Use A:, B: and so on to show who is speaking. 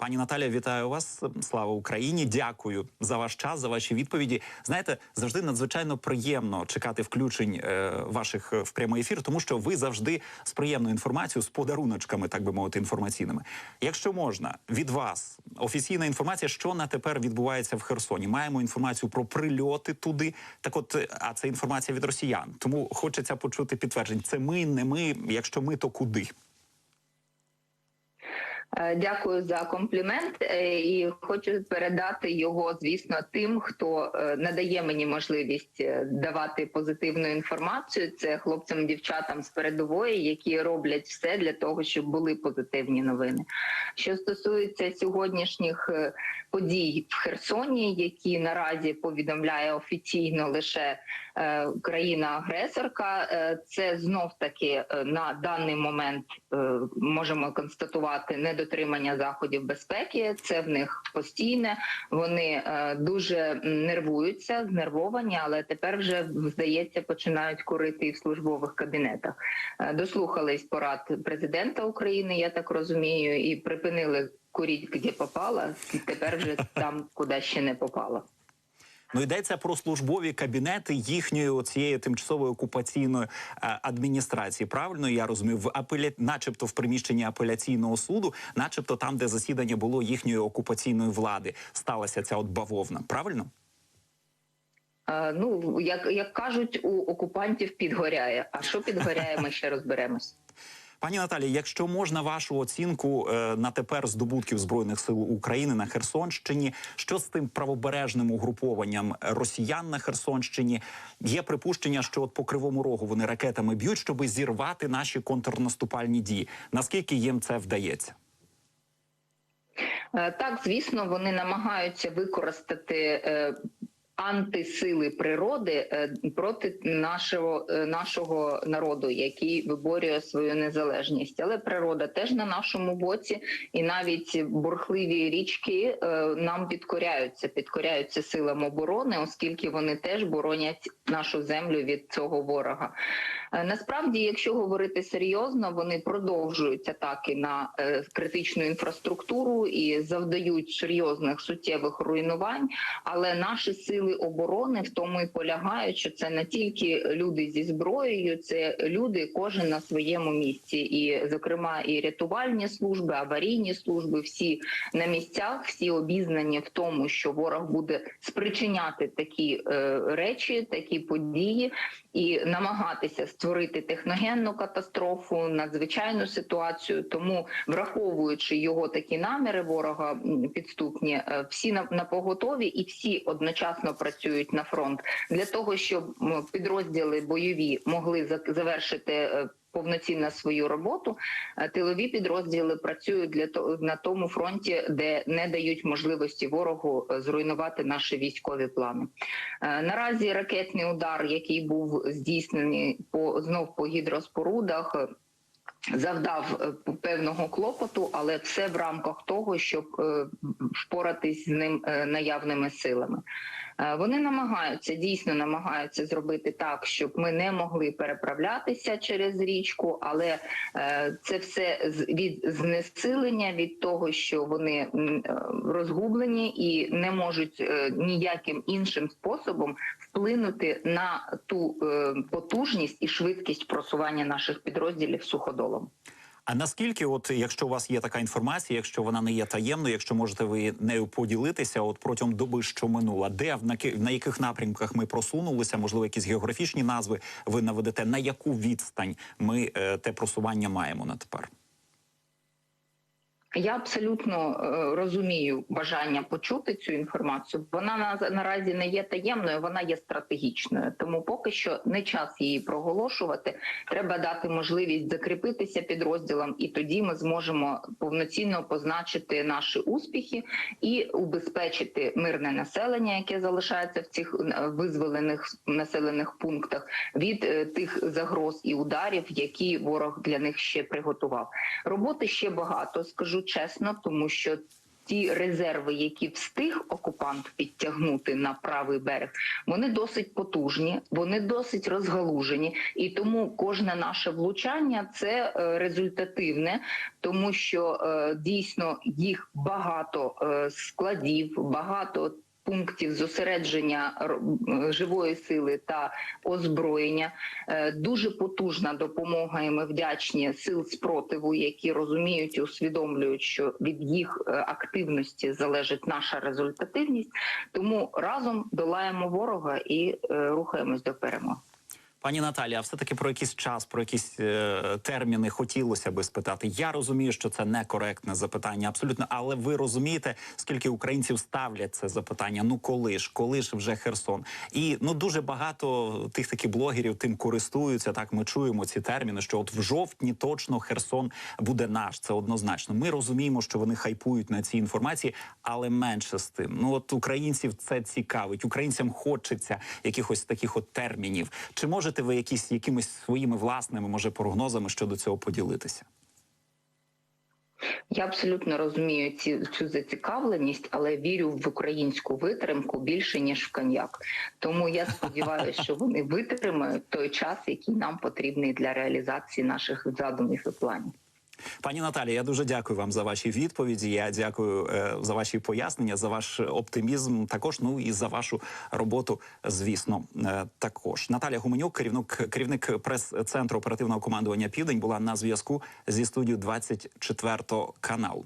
A: Пані Наталя, вітаю вас. Слава Україні! Дякую за ваш час, за ваші відповіді. Знаєте, завжди надзвичайно приємно чекати включень е, ваших е, в прямий ефір, тому що ви завжди з приємною інформацією, з подаруночками, так би мовити, інформаційними. Якщо можна, від вас офіційна інформація, що на тепер відбувається в Херсоні. Маємо інформацію про прильоти туди. Так, от, е, а це інформація від росіян. Тому хочеться почути підтверджень. Це ми, не ми. Якщо ми, то куди?
B: Е, Дякую за комплімент е, і хочу передати його, звісно, тим, хто е, надає мені можливість давати позитивну інформацію. Це хлопцям, дівчатам з передової, які роблять все для того, щоб були позитивні новини. Що стосується сьогоднішніх подій в Херсоні, які наразі повідомляє офіційно лише е, країна-агресорка, е, це знов таки е, на даний момент можемо констатувати недотримання заходів безпеки. Це в них постійне. Вони дуже нервуються, знервовані, але тепер вже здається починають курити і в службових кабінетах. Дослухались порад президента України, я так розумію, і припинили куріть, де попало, і тепер вже там, куди ще не попало.
A: Ну йдеться про службові кабінети їхньої цієї тимчасової окупаційної е, адміністрації. Правильно я розумію, в апеля... начебто в приміщенні апеляційного суду, начебто там, де засідання було їхньої окупаційної влади, сталася ця от бавовна. Правильно?
B: Е, Ну як, як кажуть, у окупантів підгоряє. А що підгоряє, ми ще розберемось.
A: Пані Наталі, якщо можна вашу оцінку е, на тепер здобутків збройних сил України на Херсонщині, що з тим правобережним угрупованням росіян на Херсонщині? Є припущення, що от по кривому рогу вони ракетами б'ють, щоби зірвати наші контрнаступальні дії. Наскільки їм це вдається?
B: Е, Так, звісно, вони намагаються використати е, антисили природи е, проти нашого, е, нашого народу, який виборює свою незалежність. Але природа теж на нашому боці, і навіть бурхливі річки е, нам підкоряються, підкоряються силам оборони, оскільки вони теж боронять нашу землю від цього ворога. Е, Насправді, якщо говорити серйозно, вони продовжують атаки на е, критичну інфраструктуру і завдають серйозних суттєвих руйнувань. Але наші сили оборони в тому і полягають, що це не тільки люди зі зброєю, це люди, кожен на своєму місці, і зокрема і рятувальні служби, аварійні служби, всі на місцях, всі обізнані в тому, що ворог буде спричиняти такі е, речі, такі події, і намагатися створити техногенну катастрофу, надзвичайну ситуацію. Тому, враховуючи його такі наміри ворога підступні, е, всі на, на поготові і всі одночасно працюють на фронт для того, щоб підрозділи бойові могли завершити. Повноцінно свою роботу Е, тилові підрозділи працюють для того на тому фронті, де не дають можливості ворогу е, зруйнувати наші військові плани. Е, Наразі ракетний удар, який був здійснений по знов по гідроспорудах. Завдав певного клопоту, але все в рамках того, щоб впоратись з ним наявними силами. Е, Вони намагаються дійсно намагаються зробити так, щоб ми не могли переправлятися через річку, але е, це все від знесилення від того, що вони е, розгублені і не можуть ніяким іншим способом вплинути на ту потужність і швидкість просування наших підрозділів суходолом.
A: А наскільки, от якщо у вас є така інформація, якщо вона не є таємною, якщо можете ви нею поділитися, от протягом доби, що минула, де на, на яких напрямках ми просунулися, можливо, якісь географічні назви ви наведете, на яку відстань ми е, те просування маємо на тепер?
B: Я абсолютно е, розумію бажання почути цю інформацію. Вона на, наразі не є таємною, вона є стратегічною. Тому поки що не час її проголошувати. Треба дати можливість закріпитися підрозділам, і тоді ми зможемо повноцінно позначити наші успіхи і убезпечити мирне населення, яке залишається в цих е, визволених населених пунктах, від е, тих загроз і ударів, які ворог для них ще приготував. Роботи ще багато, скажу чесно, тому що ті резерви, які встиг окупант підтягнути на правий берег, вони досить потужні, вони досить розгалужені, і тому кожне наше влучання це е, результативне, тому що е, дійсно їх багато е, складів, багато. Пунктів зосередження живої сили та озброєння Е, дуже потужна допомога, і ми вдячні сил спротиву, які розуміють і усвідомлюють, що від їх е, активності залежить наша результативність. Тому разом долаємо ворога і е, рухаємось до перемоги.
A: Пані Наталі, а все-таки про якийсь час, про якісь е, терміни хотілося би спитати. Я розумію, що це некоректне запитання, абсолютно, але ви розумієте, скільки українців ставлять це запитання? Ну коли ж, коли ж вже Херсон? І ну дуже багато тих таких блогерів тим користуються. Так ми чуємо ці терміни, що от в жовтні точно Херсон буде наш. Це однозначно. Ми розуміємо, що вони хайпують на цій інформації, але менше з тим. Ну от українців це цікавить. Українцям хочеться якихось таких от термінів. Чи можете ви якісь якимись своїми власними, може, прогнозами щодо цього поділитися?
B: Я абсолютно розумію ці цю зацікавленість, але вірю в українську витримку більше ніж в коньяк. Тому я сподіваюся, що вони витримають той час, який нам потрібний для реалізації наших задумів і планів.
A: Пані Наталі, я дуже дякую вам за ваші відповіді. Я дякую е, за ваші пояснення, за ваш оптимізм. Також ну і за вашу роботу, звісно, е, також Наталя Гуменюк, керівник керівник прес-центру оперативного командування Південь, була на зв'язку зі студією 24 каналу.